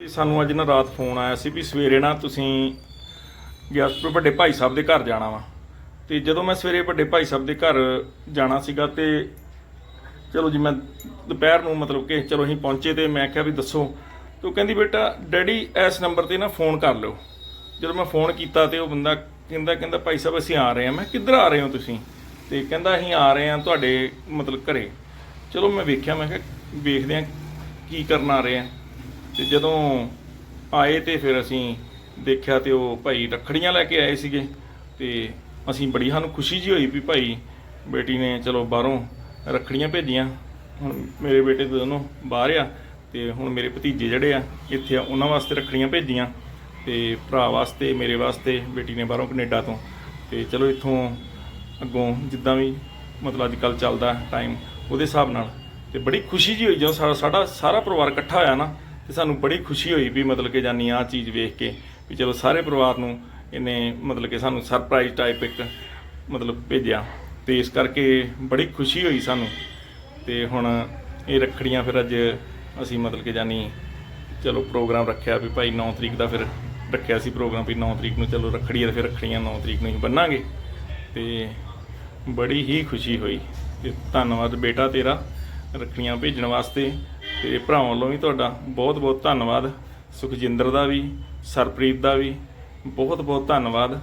ਤੇ ਸਾਨੂੰ ਅੱਜ ਨਾ ਰਾਤ ਫੋਨ ਆਇਆ ਸੀ ਵੀ ਸਵੇਰੇ ਨਾ ਤੁਸੀਂ ਗਿਆਸਪੁਰ ਵੱਡੇ ਭਾਈ ਸਾਹਿਬ ਦੇ ਘਰ ਜਾਣਾ ਵਾ। ਤੇ ਜਦੋਂ ਮੈਂ ਸਵੇਰੇ ਵੱਡੇ ਭਾਈ ਸਾਹਿਬ ਦੇ ਘਰ ਜਾਣਾ ਸੀਗਾ ਤੇ ਚਲੋ ਜੀ ਮੈਂ ਦੁਪਹਿਰ ਨੂੰ ਮਤਲਬ ਕਿ ਚਲੋ ਅਸੀਂ ਪਹੁੰਚੇ ਤੇ ਮੈਂ ਕਿਹਾ ਵੀ ਦੱਸੋ। ਤੇ ਉਹ ਕਹਿੰਦੀ, ਬੇਟਾ, ਡੈਡੀ ਇਸ ਨੰਬਰ ਤੇ ਨਾ ਫੋਨ ਕਰ ਲਿਓ। ਜਦੋਂ ਮੈਂ ਫੋਨ ਕੀਤਾ ਤੇ ਉਹ ਬੰਦਾ ਕਹਿੰਦਾ ਕਹਿੰਦਾ, ਭਾਈ ਸਾਹਿਬ, ਅਸੀਂ ਆ ਰਹੇ ਹਾਂ। ਮੈਂ ਕਿੱਧਰ ਆ ਰਹੇ ਹੋ ਤੁਸੀਂ? ਤੇ ਕਹਿੰਦਾ, ਅਸੀਂ ਆ ਰਹੇ ਹਾਂ ਤੁਹਾਡੇ ਮਤਲਬ ਘਰੇ। ਚਲੋ ਮੈਂ ਵੇਖਿਆ, ਮੈਂ ਕਿਹਾ, ਵੇਖਦੇ ਹਾਂ ਕੀ ਕਰਨ ਆ ਰਹੇ ਆ। ਤੇ ਜਦੋਂ ਆਏ ਤੇ ਫਿਰ ਅਸੀਂ ਦੇਖਿਆ ਤੇ ਉਹ ਭਾਈ ਰੱਖੜੀਆਂ ਲੈ ਕੇ ਆਏ ਸੀਗੇ ਤੇ ਅਸੀਂ ਬੜੀ ਸਾਨੂੰ ਖੁਸ਼ੀ ਜੀ ਹੋਈ ਵੀ ਭਾਈ ਬੇਟੀ ਨੇ ਚਲੋ ਬਾਹਰੋਂ ਰੱਖੜੀਆਂ ਭੇਜੀਆਂ। ਹੁਣ ਮੇਰੇ ਬੇਟੇ ਦੋਨੋਂ ਬਾਹਰ ਆ ਤੇ ਹੁਣ ਮੇਰੇ ਭਤੀਜੇ ਜਿਹੜੇ ਆ, ਇੱਥੇ ਆ, ਉਹਨਾਂ ਵਾਸਤੇ ਰੱਖੜੀਆਂ ਭੇਜੀਆਂ ਤੇ ਭਰਾ ਵਾਸਤੇ, ਮੇਰੇ ਵਾਸਤੇ, ਬੇਟੀ ਨੇ ਬਾਹਰੋਂ ਕੈਨੇਡਾ ਤੋਂ। ਤੇ ਚਲੋ ਇੱਥੋਂ ਅੱਗੋਂ ਜਿੱਦਾਂ ਵੀ ਮਤਲਬ ਅੱਜ ਕੱਲ ਚੱਲਦਾ ਟਾਈਮ ਉਹਦੇ ਹਿਸਾਬ ਨਾਲ। ਤੇ ਬੜੀ ਖੁਸ਼ੀ ਜੀ ਹੋਈ ਜਦੋਂ ਸਾਡਾ ਸਾਡਾ ਸਾਰਾ ਪਰਿਵਾਰ ਇਕੱਠਾ ਹੋਇਆ ਨਾ ਤੇ ਸਾਨੂੰ ਬੜੀ ਖੁਸ਼ੀ ਹੋਈ ਵੀ ਮਤਲਬ ਕਿ ਜਾਨੀ ਆ ਚੀਜ਼ ਵੇਖ ਕੇ ਵੀ ਚਲੋ ਸਾਰੇ ਪਰਿਵਾਰ ਨੂੰ ਇਹਨੇ ਮਤਲਬ ਕਿ ਸਾਨੂੰ ਸਰਪ੍ਰਾਈਜ਼ ਟਾਈਪ ਇੱਕ ਮਤਲਬ ਭੇਜਿਆ। ਤੇ ਇਸ ਕਰਕੇ ਬੜੀ ਖੁਸ਼ੀ ਹੋਈ ਸਾਨੂੰ। ਤੇ ਹੁਣ ਇਹ ਰੱਖੜੀਆਂ ਫਿਰ ਅੱਜ ਅਸੀਂ ਮਤਲਬ ਕਿ ਜਾਨੀ ਚਲੋ ਪ੍ਰੋਗਰਾਮ ਰੱਖਿਆ ਵੀ ਭਾਈ 9 ਤਰੀਕ ਦਾ ਫਿਰ ਰੱਖਿਆ ਸੀ ਪ੍ਰੋਗਰਾਮ ਵੀ 9 ਤਰੀਕ ਨੂੰ ਚਲੋ ਰੱਖੜੀ ਆ ਫਿਰ ਰੱਖੜੀਆਂ 9 ਤਰੀਕ ਨੂੰ ਹੀ ਬੰਨਾਂਗੇ। ਤੇ ਬੜੀ ਹੀ ਖੁਸ਼ੀ ਹੋਈ। ਤੇ ਧੰਨਵਾਦ ਬੇਟਾ ਤੇਰਾ ਰੱਖੜੀਆਂ ਭੇਜਣ ਵਾਸਤੇ। ਤੇ ਭਰਾਵਾਂ ਵੱਲੋਂ ਵੀ ਤੁਹਾਡਾ ਬਹੁਤ ਬਹੁਤ ਧੰਨਵਾਦ। ਸੁਖਜਿੰਦਰ ਦਾ ਵੀ, ਸਰਪ੍ਰੀਤ ਦਾ ਵੀ ਬਹੁਤ ਬਹੁਤ ਧੰਨਵਾਦ।